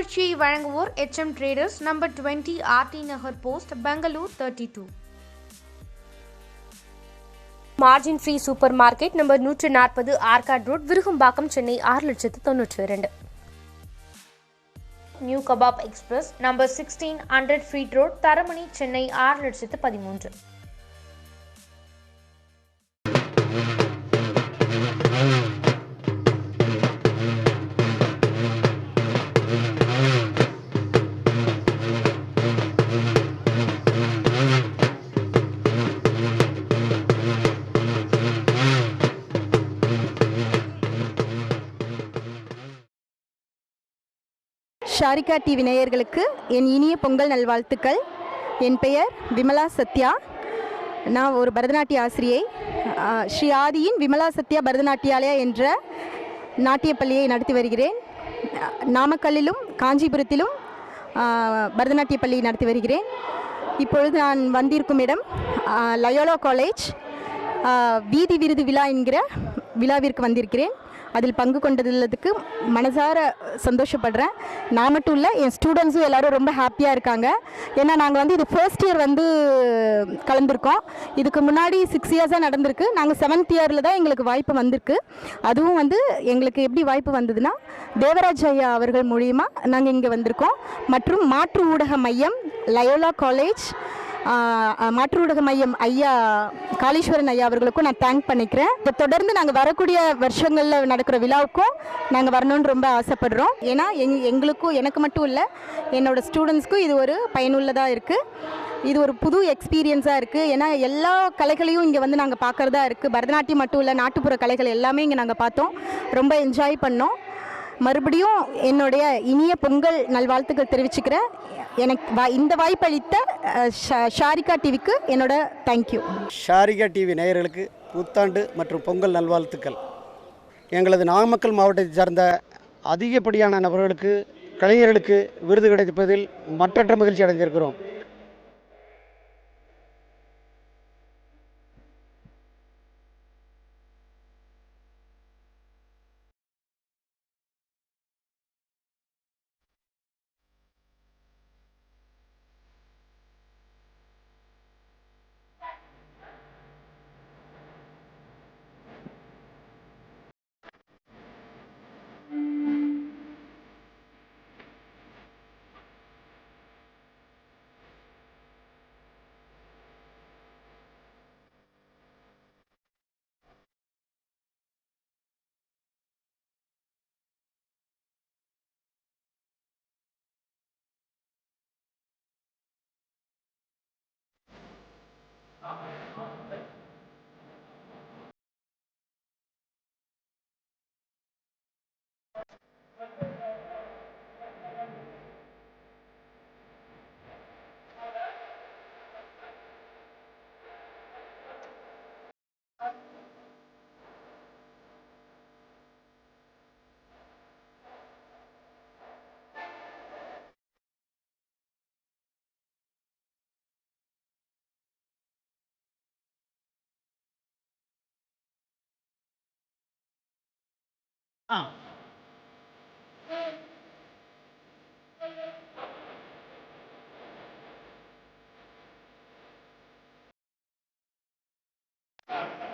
நிகழ்ச்சியை வழங்குவோர் HM traders number twenty RT Nagar post Bangalore thirty two margin free super market number நூற்று நாற்பது Arcot road Virugambakkam Chennai ஆறு லட்சத்து தொண்ணூற்றி இரண்டு. New kebab express number sixteen hundred feet road Taramani Chennai ஆறு லட்சத்து பதிமூன்று. ஷாரிகா டிவி நேயர்களுக்கு என் இனிய பொங்கல் நல்வாழ்த்துக்கள். என் பெயர் விமலா சத்யா. நான் ஒரு பரதநாட்டிய ஆசிரியை. ஸ்ரீ ஆதியின் விமலா சத்யா பரதநாட்டியாலயா என்ற நாட்டியப் பள்ளியை நடத்தி வருகிறேன். நாமக்கல்லிலும் காஞ்சிபுரத்திலும் ஆ, பரதநாட்டிய பள்ளி நடத்தி வருகிறேன். இப்பொழுது நான் வந்திருக்கும் இடம் லயோலா காலேஜ். வீதி விருது விழா என்கிற விழாவிற்கு வந்திருக்கிறேன். அதில் பங்கு கொண்டதுள்ளதுக்கு மனசார சந்தோஷப்படுறேன். நான் மட்டும் இல்லை என் ஸ்டூடெண்ட்ஸும் எல்லோரும் ரொம்ப ஹாப்பியாக இருக்காங்க. ஏன்னா நாங்கள் வந்து இது ஃபர்ஸ்ட் இயர் வந்து கலந்துருக்கோம். இதுக்கு முன்னாடி சிக்ஸ் இயர்ஸாக நடந்திருக்கு. நாங்கள் செவன்த் இயரில் தான் எங்களுக்கு வாய்ப்பு வந்திருக்கு. அதுவும் வந்து எங்களுக்கு எப்படி வாய்ப்பு வந்ததுன்னா தேவராஜ் ஐயா அவர்கள் மூலியமாக நாங்கள் இங்கே வந்திருக்கோம். மற்றும் மாற்று ஊடக மையம் லயோலா காலேஜ் ஆஹ் மாற்று ஊடக மையம் ஐயா காளீஸ்வரன் ஐயா அவர்களுக்கும் நான் தேங்க் பண்ணிக்கிறேன். இதை தொடர்ந்து நாங்கள் வரக்கூடிய வருஷங்களில் நடக்கிற விழாவுக்கும் நாங்கள் வரணும்னு ரொம்ப ஆசைப்படுறோம். ஏன்னா எங் எங்களுக்கும் எனக்கு மட்டும் இல்லை என்னோட ஸ்டூடெண்ட்ஸ்க்கும் இது ஒரு பயனுள்ளதாக இருக்குது இது ஒரு புது எக்ஸ்பீரியன்ஸாக இருக்குது ஏன்னா எல்லா கலைகளையும் இங்கே வந்து நாங்கள் பார்க்குறதா இருக்குது பரதநாட்டியம் மட்டும் இல்லை நாட்டுப்புற கலைகள் எல்லாமே இங்கே நாங்கள் பார்த்தோம். ரொம்ப என்ஜாய் பண்ணோம். மறுபடியும் என்னுடைய இனிய பொங்கல் நல்வாழ்த்துக்கள் தெரிவிச்சுக்கிறேன். எனக்கு வா- இந்த வாய்ப்பளித்த ஷாரிகா டிவிக்கு என்னோட தேங்க்யூ ஷாரிகா டிவி நேயர்களுக்கு புத்தாண்டு மற்றும் பொங்கல் நல்வாழ்த்துக்கள். எங்களது நாமக்கல் மாவட்டத்தை சார்ந்த அதிகப்படியான நபர்களுக்கு கலைஞர்களுக்கு விருது கிடைப்பதில் மற்றற்ற மகிழ்ச்சி あん。あ